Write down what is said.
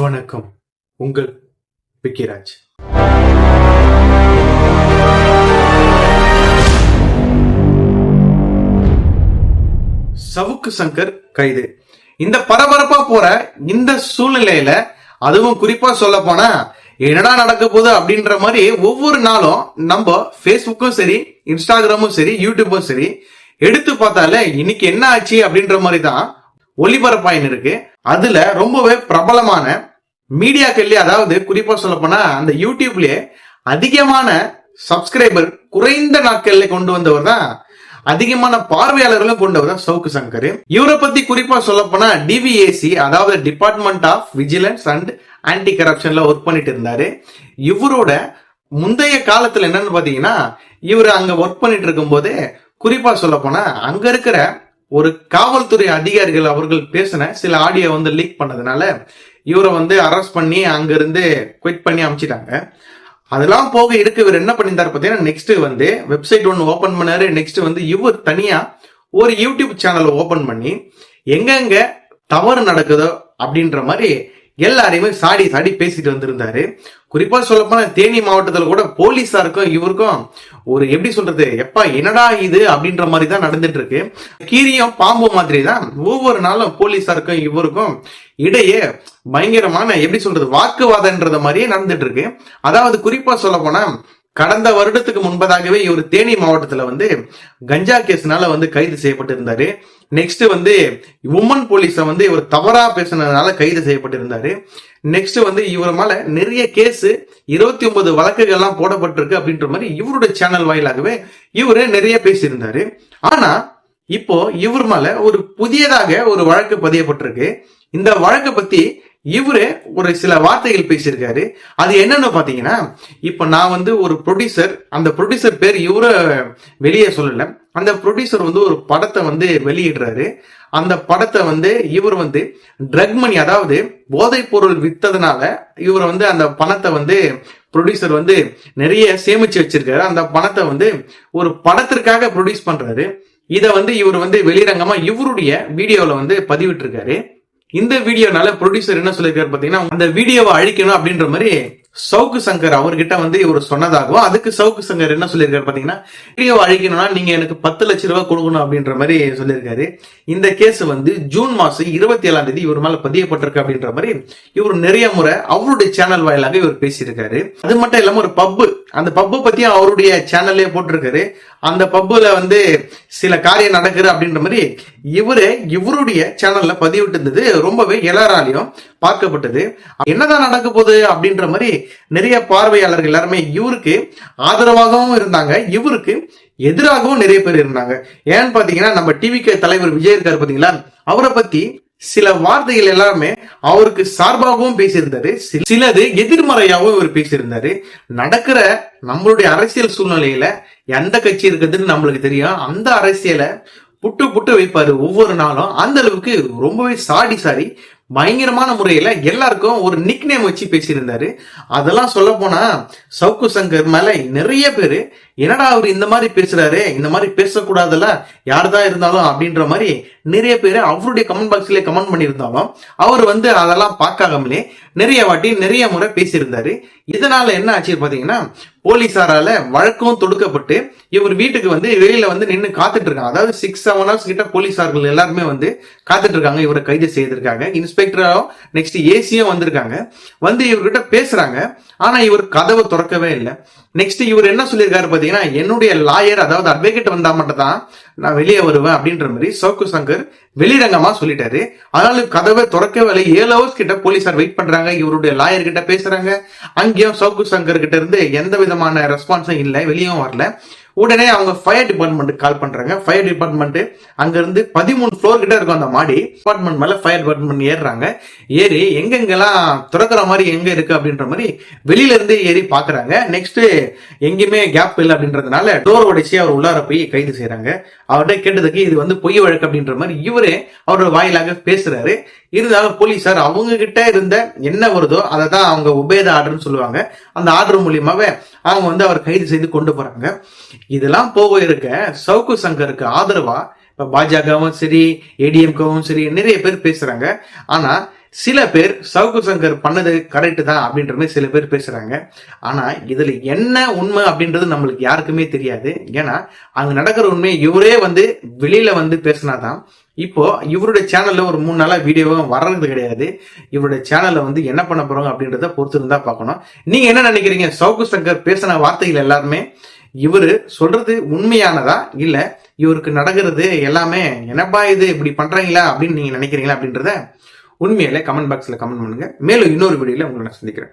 வணக்கம். உங்கள் விக்கிராஜ். சவுக்கு சங்கர் கைது. இந்த பரபரப்பா போற இந்த சூழ்நிலையில அதுவும் குறிப்பா சொல்ல போனா என்னடா நடக்க போகுது அப்படின்ற மாதிரி ஒவ்வொரு நாளும் நம்ம ஃபேஸ்புக்கும் சரி இன்ஸ்டாகிராமும் சரி யூடியூப்பும் சரி எடுத்து பார்த்தாலே இன்னைக்கு என்ன ஆச்சு அப்படின்ற மாதிரி தான் ஒளிபரப்பாயின் இருக்கு. அதுல ரொம்பவே பிரபலமான மீடியாக்கள்லயே அதாவது குறிப்பா சொல்ல போனா அந்த யூடியூப்லயே அதிகமான சப்ஸ்கிரைபர் குறைந்த நாட்கள்ல கொண்டு வந்தவர் தான் அதிகமான பார்வையாளர்களும் கொண்டவர் தான் சவுக்கு சங்கர். இவரை பத்தி குறிப்பா சொல்ல போனா டிவிஏசி அதாவது department of vigilance and anti கரப்ஷன்ல work பண்ணிட்டு இருந்தாரு. இவரோட முந்தைய காலத்துல என்னன்னு பாத்தீங்கன்னா இவர் அங்க ஒர்க் பண்ணிட்டு இருக்கும் போது குறிப்பா சொல்ல போனா அங்க இருக்கிற ஒரு காவல்துறை அதிகாரிகள் அவர்கள் பேசின சில ஆடியோ வந்து லீக் பண்ணதுனால இவரை வந்து அரெஸ்ட் பண்ணி அங்கிருந்து குவிட் பண்ணி அமிச்சிட்டாங்க. அதெல்லாம் போக இருக்கு. இவர் என்ன பண்ணியிருந்தார் பார்த்தீங்கன்னா நெக்ஸ்ட் வந்து வெப்சைட் ஒன்று ஓப்பன் பண்ணாரு. நெக்ஸ்ட் வந்து இவர் தனியா ஒரு யூடியூப் சேனலை ஓபன் பண்ணி எங்கெங்க தவறு நடக்குதோ அப்படின்ற மாதிரி எல்லாரையுமே சாடி சாடி பேசிட்டு வந்திருந்தாரு. குறிப்பா சொல்லப்போனா தேனி மாவட்டத்துல கூட போலீஸாருக்கும் இவருக்கும் ஒரு எப்படி சொல்றது எப்பா என்னடா இது அப்படின்ற மாதிரி தான் நடந்துட்டு இருக்கு கீரியும் பாம்பு மாதிரி தான் ஒவ்வொரு நாளும் போலீஸாருக்கும் இவருக்கும் இடையே பயங்கரமான எப்படி சொல்றது வாக்குவாதம்ன்றத மாதிரியே நடந்துட்டு இருக்கு அதாவது குறிப்பா சொல்ல போனா கடந்த வருடத்துக்கு முன்பதாகவே இவர் தேனி மாவட்டத்துல வந்து கஞ்சா கேஸ்னால வந்து கைது செய்யப்பட்டிருந்தாரு. நெக்ஸ்ட் வந்து உமன் போலீஸ வந்து இவர் தவறா பேசினதுனால கைது செய்யப்பட்டிருந்தாரு. நெக்ஸ்ட் வந்து இவர் மேல நிறைய கேஸ் இருபத்தி ஒன்பது வழக்குகள்லாம் போடப்பட்டிருக்கு அப்படின்ற மாதிரி இவருடைய சேனல் வாயிலாகவே இவரு நிறைய பேசியிருந்தாரு. ஆனா இப்போ இவர் மேல ஒரு புதியதாக ஒரு வழக்கு பதியப்பட்டிருக்கு. இந்த வழக்கை பத்தி இவரு ஒரு சில வார்த்தைகள் பேசியிருக்காரு. அது என்னன்னு பாத்தீங்கன்னா இப்ப நான் வந்து ஒரு ப்ரொடியூசர் அந்த ப்ரொடியூசர் பேர் இவர வெளியே சொல்லல. அந்த ப்ரொடியூசர் வந்து ஒரு படத்தை வந்து வெளியிடுறாரு. அந்த படத்தை வந்து இவர் வந்து ட்ரக் மணி அதாவது போதைப் பொருள் வித்ததுனால இவர் வந்து அந்த பணத்தை வந்து ப்ரொடியூசர் வந்து நிறைய சேமிச்சு வச்சிருக்காரு. அந்த பணத்தை வந்து ஒரு படத்திற்காக ப்ரொடியூஸ் பண்றாரு. இதை வந்து இவர் வந்து வெளிரங்கமா இவருடைய வீடியோவில் வந்து பதிவிட்டிருக்காரு. இந்த வீடியோனால ப்ரொடியூசர் என்ன சொல்லியிருக்காரு பாத்தீங்கன்னா அந்த வீடியோவை அழிக்கணும் அப்படின்ற மாதிரி சவுக்கு சங்கர் அவர்கிட்ட வந்து இவர் சொன்னதாகவும் அதுக்கு சவுக்கு சங்கர் என்ன சொல்லியிருக்காரு பாத்தீங்கன்னா வீடியோவை அழிக்கணும்னா நீங்க எனக்கு பத்து லட்ச ரூபாய் கொடுக்கணும் அப்படின்ற மாதிரி சொல்லியிருக்காரு. இந்த கேஸ் வந்து ஜூன் மாசம் இருபத்தி ஏழாம் தேதி இவர் மேல பதியப்பட்டிருக்கு அப்படின்ற மாதிரி இவர் நிறைய முறை அவருடைய சேனல் வாயிலாக இவர் பேசியிருக்காரு. அது மட்டும் இல்லாம ஒரு பப்பு அந்த பப்பு பத்தியும் அவருடைய சேனல்லே போட்டிருக்காரு. அந்த பப்புல வந்து சில காரியம் நடக்குது அப்படின்ற மாதிரி இவரு இவருடைய சேனல்ல பதிவிட்டு இருந்தது ரொம்பவே எல்லாராலையும் பார்க்கப்பட்டது. என்னதான் நடக்க போகுது அப்படின்ற மாதிரி நிறைய பார்வையாளர்கள் எல்லாருமே இவருக்கு ஆதரவாகவும் இருந்தாங்க. இவருக்கு எதிராகவும் நிறைய பேர் இருந்தாங்க. ஏன்னு பாத்தீங்கன்னா நம்ம டிவிக்கு தலைவர் விஜய் இருக்காரு பாத்தீங்களா அவரை பத்தி சில வார்த்தைகள் எல்லாருமே அவருக்கு சார்பாகவும் பேசியிருந்தாரு. சிலது எதிர்மறையாகவும் இவர் பேசியிருந்தாரு. நடக்கிற நம்மளுடைய அரசியல் சூழ்நிலையில எந்த கட்சி இருக்குதுன்னு நம்மளுக்கு தெரியும். அந்த அரசியலை புட்டு புட்டு வைப்பாரு ஒவ்வொரு நாளும். அந்த அளவுக்கு ரொம்பவே சாடி சாடி பயங்கரமான முறையில எல்லாருக்கும் ஒரு நிக் நேம் வச்சு பேசியிருந்தாரு. அதெல்லாம் சொல்ல போனா சவுக்கு சங்கர் மேல நிறைய பேரு என்னடா அவர் இந்த மாதிரி பேசுறாரு? இந்த மாதிரி பேசக்கூடாதுல்ல? யார்தான் இருந்தாலும்? அப்படின்ற மாதிரி நிறைய பேர் அவருடைய கமெண்ட் பாக்ஸ்ல கமெண்ட் பண்ணியிருந்தாலும் அவர் வந்து அதெல்லாம் பார்க்காமலே நிறைய வாட்டி நிறைய முறை பேசியிருந்தாரு. இதனால என்ன ஆச்சு பாத்தீங்கன்னா போலீசாரால வழக்கம் தொடுக்கப்பட்டு இவர் வீட்டுக்கு வந்து வெளியில வந்து நின்று காத்துட்டு இருக்காங்க அதாவது சிக்ஸ் செவன் ஹவர்ஸ் கிட்ட போலீசார்கள் எல்லாருமே வந்து காத்துட்டு இருக்காங்க இவரை கைது செய்திருக்காங்க. இன்ஸ்பெக்டரும் நெக்ஸ்ட் ஏசியும் வந்திருக்காங்க. வந்து இவர்கிட்ட பேசுறாங்க. ஆனா இவர் கதவை திறக்கவே இல்லை. நெக்ஸ்ட் இவர் என்ன சொல்லியிருக்காரு பாத்தீங்கன்னா என்னுடைய லாயர் அதாவது அட்வொகேட் வந்தா மட்டும் தான் நான் வெளியே வருவேன் அப்படின்ற மாதிரி சோக்கு சங்கர் வெளிரங்கமா சொல்லிட்டாரு. ஆனாலும் கதவை திறக்கவே இல்லை. ஏழு ஹவர்ஸ் கிட்ட போலீசார் வெயிட் பண்றாங்க. இவருடைய லாயர் கிட்ட பேசுறாங்க. அங்கேயும் சோக்கு சங்கர் கிட்ட இருந்து எந்த விதமான ரெஸ்பான்ஸும் இல்லை. வெளியும் வரல. உடனே அவங்க ஃபயர் டிபார்ட்மெண்ட் கால் பண்றாங்க. ஃபயர் டிபார்ட்மெண்ட் அங்கிருந்து பதிமூணு ஃப்ளோர் கிட்ட இருக்கும் அந்த மாடி. டிபார்ட்மெண்ட் மேல ஃபயர் டிபார்ட்மெண்ட் ஏறுறாங்க. ஏறி எங்கெங்கெல்லாம் திறக்கிற மாதிரி எங்க இருக்கு அப்படின்ற மாதிரி வெளியில இருந்து ஏறி பாக்குறாங்க. நெக்ஸ்ட் எங்கேயுமே கேப் இல்லை அப்படின்றதுனால டோர் உடைச்சி அவர் உள்ளார போய் கைது செய்யறாங்க அவர்கிட்ட கேட்டதுக்கு இது வந்து பொய் வழக்கு அப்படின்ற மாதிரி இவரே அவரோட வாயிலாக பேசுறாரு. இருந்தாலும் போலீஸார் அவங்க கிட்ட இருந்த என்ன வருதோ அதை தான் அவங்க உபேத ஆர்டர்னு சொல்லுவாங்க. அந்த ஆர்டர் மூலியமாவே அவங்க வந்து அவர் கைது செய்து கொண்டு போறாங்க. இதெல்லாம் போக இருக்க சவுக்கு சங்கருக்கு ஆதரவா? இப்ப பாஜகவும் சரி ஏடிஎம்கவும் சரி நிறைய பேர் பேசுறாங்க. ஆனா சில பேர் சவுக்கு சங்கர் பண்ணது கரெக்டு தான் அப்படின்ற மாதிரி சில பேர் பேசுறாங்க. ஆனா இதுல என்ன உண்மை அப்படின்றது நம்மளுக்கு யாருக்குமே தெரியாது. ஏன்னா அங்க நடக்கிற உண்மையை இவரே வந்து வெளியில வந்து பேசினாதான். இப்போ இவருடைய சேனல்ல ஒரு மூணு நாளா வீடியோவும் வர்றது கிடையாது. இவருடைய சேனல்ல வந்து என்ன பண்ண போறாங்க அப்படின்றத பொறுத்து இருந்தா பார்க்கணும். நீங்க என்ன நினைக்கிறீங்க? சவுக்கு சங்கர் பேசின வார்த்தைகள் எல்லாருமே இவரு சொல்றது உண்மையானதா? இல்ல இவருக்கு நடக்கிறது எல்லாமே என்னப்பா இது இப்படி பண்றீங்களா அப்படின்னு நீங்க நினைக்கிறீங்களா அப்படின்றத உண்மையில கமெண்ட் பாக்ஸ்ல கமெண்ட் பண்ணுங்க. மேலும் இன்னொரு வீடியோவில் உங்களை நான் சந்திக்கிறேன்.